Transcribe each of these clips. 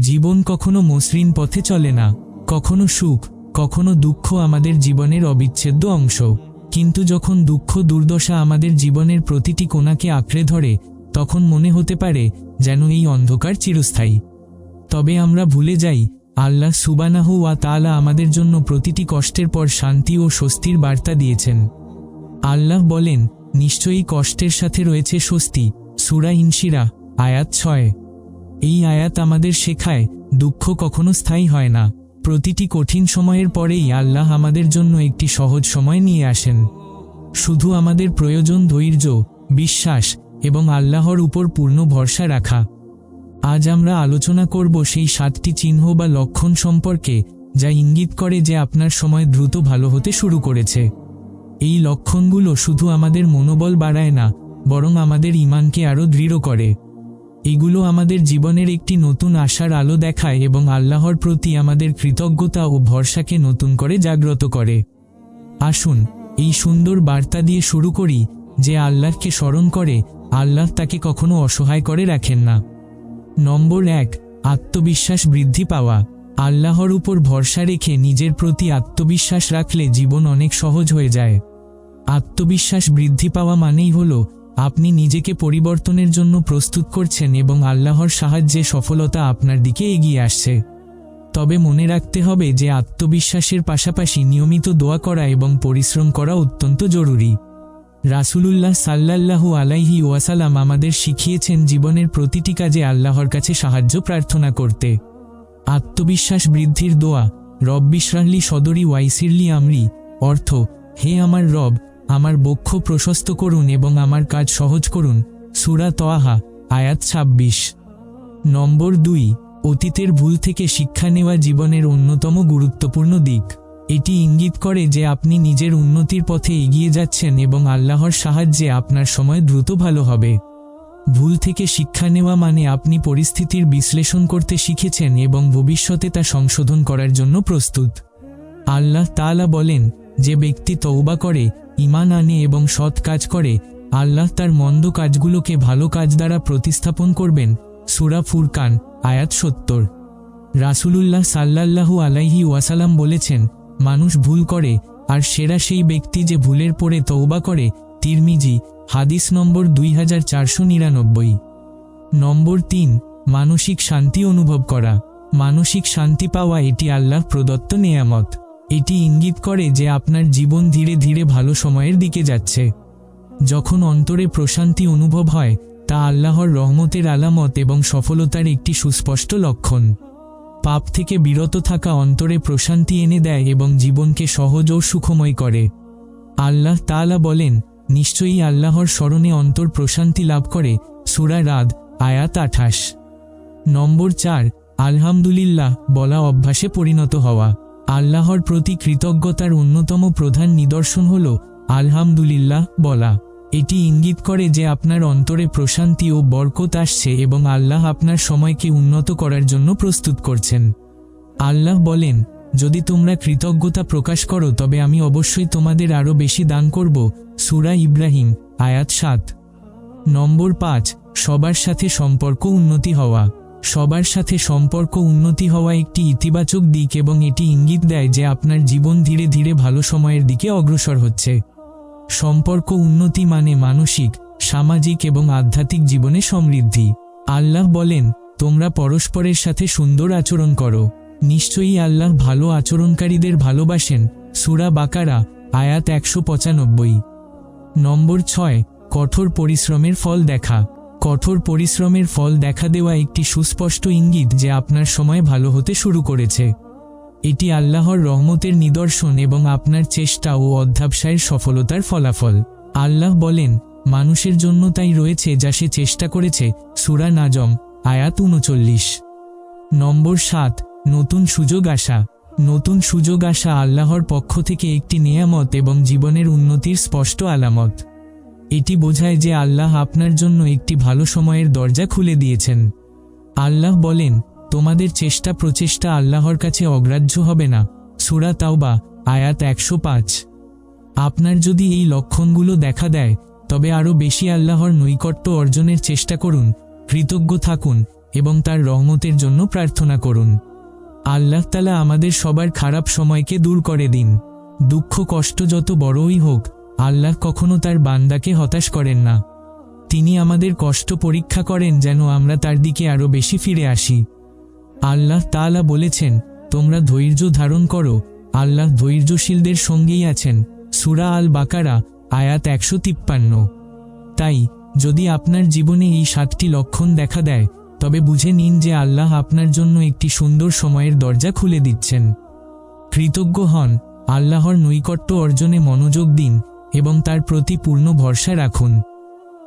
জীবন কখনো মসৃণ পথে চলে না, কখনো সুখ, কখনো দুঃখ আমাদের জীবনের অবিচ্ছেদ্য অংশ। কিন্তু যখন দুঃখ দুর্দশা আমাদের জীবনের প্রতিটি কোণাকে আঁকড়ে ধরে, তখন মনে হতে পারে যেন এই অন্ধকার চিরস্থায়ী। তবে আমরা ভুলে যাই, আল্লাহ সুবানাহু ওয়া তাআলা আমাদের জন্য প্রতিটি কষ্টের পর শান্তি ও স্বস্তির বার্তা দিয়েছেন। আল্লাহ বলেন, নিশ্চয়ই কষ্টের সাথে রয়েছে স্বস্তি। সুরা ইনশিরা আয়াত ছয়। এই আয়াত আমাদের শেখায়, দুঃখ কখনো স্থায়ী হয় না। প্রতিটি কঠিন সময়ের পরেই আল্লাহ আমাদের জন্য একটি সহজ সময় নিয়ে আসেন। শুধু আমাদের প্রয়োজন ধৈর্য, বিশ্বাস এবং আল্লাহর উপর পূর্ণ ভরসা রাখা। আজ আমরা আলোচনা করব সেই সাতটি চিহ্ন বা লক্ষণ সম্পর্কে, যা ইঙ্গিত করে যে আপনার সময় দ্রুত ভালো হতে শুরু করেছে। এই লক্ষণগুলো শুধু আমাদের মনোবল বাড়ায় না, বরং আমাদের ইমানকে আরও দৃঢ় করে। এগুলো আমাদের জীবনের একটি নতুন আশার আলো দেখায় এবং আল্লাহর প্রতি আমাদের কৃতজ্ঞতা ও ভরসাকে নতুন করে জাগ্রত করে। আসুন, এই সুন্দর বার্তা দিয়ে শুরু করি, যে আল্লাহকে স্মরণ করে, আল্লাহ তাকে কখনো অসহায় করে রাখেন না। নম্বর এক, আত্মবিশ্বাস বৃদ্ধি পাওয়া। আল্লাহর উপর ভরসা রেখে নিজের প্রতি আত্মবিশ্বাস রাখলে জীবন অনেক সহজ হয়ে যায়। আত্মবিশ্বাস বৃদ্ধি পাওয়া মানেই হল আপনি নিজেকে পরিবর্তনের জন্য প্রস্তুত করছেন এবং আল্লাহর সাহায্যে সফলতা আপনার দিকে এগিয়ে আসছে। তবে মনে রাখতে হবে যে আত্মবিশ্বাসের পাশাপাশি নিয়মিত দোয়া করা এবং পরিশ্রম করা অত্যন্ত জরুরি। রাসূলুল্লাহ সাল্লাল্লাহু আলাইহি ওয়াসালাম আমাদের শিখিয়েছেন জীবনের প্রতিটি কাজে আল্লাহর কাছে সাহায্য প্রার্থনা করতে। আত্মবিশ্বাস বৃদ্ধির দোয়া রব বিশ্রাহলি সদরি ওয়াইসিরলি আমরি অর্থ, হে আমার রব আমার বক্ষ প্রশস্ত করুন এবং আমার কাজ সহজ করুন। সুরা তোয়াহা, আয়াত ছাব্বিশ। নম্বর দুই, অতীতের ভুল থেকে শিক্ষা নেওয়া জীবনের অন্যতম গুরুত্বপূর্ণ দিক। এটি ইঙ্গিত করে যে আপনি নিজের উন্নতির পথে এগিয়ে যাচ্ছেন এবং আল্লাহর সাহায্যে আপনার সময় দ্রুত ভালো হবে। ভুল থেকে শিক্ষা নেওয়া মানে আপনি পরিস্থিতির বিশ্লেষণ করতে শিখেছেন এবং ভবিষ্যতে তা সংশোধন করার জন্য প্রস্তুত। আল্লাহ তাআলা বলেন যে ব্যক্তি তৌবা করে ইমান আনে এবং সৎ কাজ করে, আল্লাহ তার মন্দ কাজগুলোকে ভালো কাজ দ্বারা প্রতিস্থাপন করবেন। সুরা ফুরকান, আয়াত সত্তর। রাসূলুল্লাহ সাল্লাল্লাহু আলাইহি ওয়াসালাম বলেছেন, মানুষ ভুল করে, আর সেরা সেই ব্যক্তি যে ভুলের পরে তৌবা করে, তিরমিজি, হাদিস নম্বর দুই হাজার চারশো নিরানব্বই। নম্বর তিন, মানসিক শান্তি অনুভব করা। মানসিক শান্তি পাওয়া এটি আল্লাহ প্রদত্ত নেয়ামত। এটি ইঙ্গিত করে যে আপনার জীবন ধীরে ধীরে ভালো সময়ের দিকে যাচ্ছে। যখন অন্তরে প্রশান্তি অনুভব হয়, তা আল্লাহর রহমতের আলামত এবং সফলতার একটি সুস্পষ্ট লক্ষণ। পাপ থেকে বিরত থাকা অন্তরে প্রশান্তি এনে দেয় এবং জীবনকে সহজ ও সুখময় করে। আল্লাহ তাআলা বলেন, নিশ্চয়ই আল্লাহর স্মরণে অন্তর প্রশান্তি লাভ করে, সুরা রাদ, আয়াত আঠাশ। নম্বর চার, আলহামদুলিল্লাহ বলা অভ্যাসে পরিণত হওয়া। আল্লাহর প্রতি কৃতজ্ঞতার অন্যতম প্রধান নিদর্শন হল, আলহামদুলিল্লাহ বলা। এটি ইঙ্গিত করে যে আপনার অন্তরে প্রশান্তি ও বরকত আসছে এবং আল্লাহ আপনার সময়কে উন্নত করার জন্য প্রস্তুত করছেন। আল্লাহ বলেন, যদি তোমরা কৃতজ্ঞতা প্রকাশ করো, তবে আমি অবশ্যই তোমাদের আরও বেশি দান করব। সুরা ইব্রাহিম, আয়াত সাত। নম্বর পাঁচ, সবার সাথে সম্পর্ক উন্নতি হওয়া। সবার সাথে সম্পর্ক উন্নতি হওয়া একটি ইতিবাচক দিক এবং এটি ইঙ্গিত দেয় যে আপনার জীবন ধীরে ধীরে ভালো সময়ের দিকে অগ্রসর হচ্ছে। সম্পর্ক উন্নতি মানে মানসিক, সামাজিক এবং আধ্যাত্মিক জীবনে সমৃদ্ধি। আল্লাহ বলেন, তোমরা পরস্পরের সাথে সুন্দর আচরণ করো। নিশ্চয়ই আল্লাহ ভালো আচরণকারীদের ভালোবাসেন। সুরা বাকারা, আয়াত একশো পঁচানব্বই। নম্বর ছয়, কঠোর পরিশ্রমের ফল দেখা। কঠোর পরিশ্রমের ফল দেখা দেওয়া একটি সুস্পষ্ট ইঙ্গিত যে আপনার সময় ভালো হতে শুরু করেছে। এটি আল্লাহর রহমতের নিদর্শন এবং আপনার চেষ্টা ও অধ্যাবসায়ের সফলতার ফলাফল। আল্লাহ বলেন, মানুষের জন্য তাই রয়েছে যা সে চেষ্টা করেছে। সুরা নাজম, আয়াত উনচল্লিশ। নম্বর সাত, নতুন সুযোগ আসা। নতুন সুযোগ আসা আল্লাহর পক্ষ থেকে একটি নিয়ামত এবং জীবনের উন্নতির স্পষ্ট আলামত। এটি বোঝায় যে আল্লাহ আপনার জন্য একটি ভালো সময়ের দরজা খুলে দিয়েছেন। আল্লাহ বলেন, তোমাদের চেষ্টা প্রচেষ্টা আল্লাহর কাছে অগ্রাহ্য হবে না। সুরা তাওবা, আয়াত একশো পাঁচ। আপনার যদি এই লক্ষণগুলো দেখা দেয়, তবে আরও বেশি আল্লাহর নৈকট্য অর্জনের চেষ্টা করুন, কৃতজ্ঞ থাকুন এবং তার রহমতের জন্য প্রার্থনা করুন। আল্লাহ তালা আমাদের সবার খারাপ সময়কে দূর করে দিন। দুঃখ কষ্ট যত বড়ই হোক আল্লাহ কখনো তার বান্দাকে হতাশ করেন না। তিনি আমাদের কষ্ট পরীক্ষা করেন যেন আমরা তার দিকে আরও বেশি ফিরে আসি। আল্লাহ তাআলা বলেছেন, তোমরা ধৈর্য ধারণ করো। আল্লাহ ধৈর্যশীলদের সঙ্গেই আছেন। সুরা আল বাকারা আয়াত একশো তিপ্পান্ন। তাই, যদি আপনার জীবনে এই সাতটি লক্ষণ দেখা দেয়, তবে বুঝে নিন যে আল্লাহ আপনার জন্য একটি সুন্দর সময়ের দরজা খুলে দিচ্ছেন। কৃতজ্ঞ হন। আল্লাহর নৈকট্য অর্জনে মনোযোগ দিন। এবং তার প্রতি পূর্ণ ভরসা রাখুন।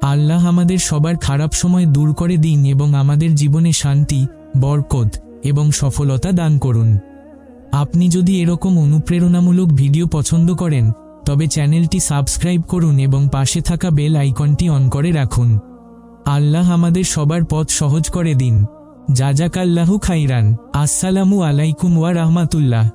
আল্লাহ আমাদের সবার খারাপ সময় দূর করে দিন এবং আমাদের জীবনে শান্তি, বরকত এবং সফলতা দান করুন। আপনি যদি এরকম অনুপ্রেরণামূলক ভিডিও পছন্দ করেন, তবে চ্যানেলটি সাবস্ক্রাইব করুন এবং পাশে থাকা বেল আইকনটি অন করে রাখুন। আল্লাহ আমাদের সবার পথ সহজ করে দিন। যাজাকাল্লাহু খাইরান। আসসালামু আলাইকুম ওয়া রাহমাতুল্লাহ।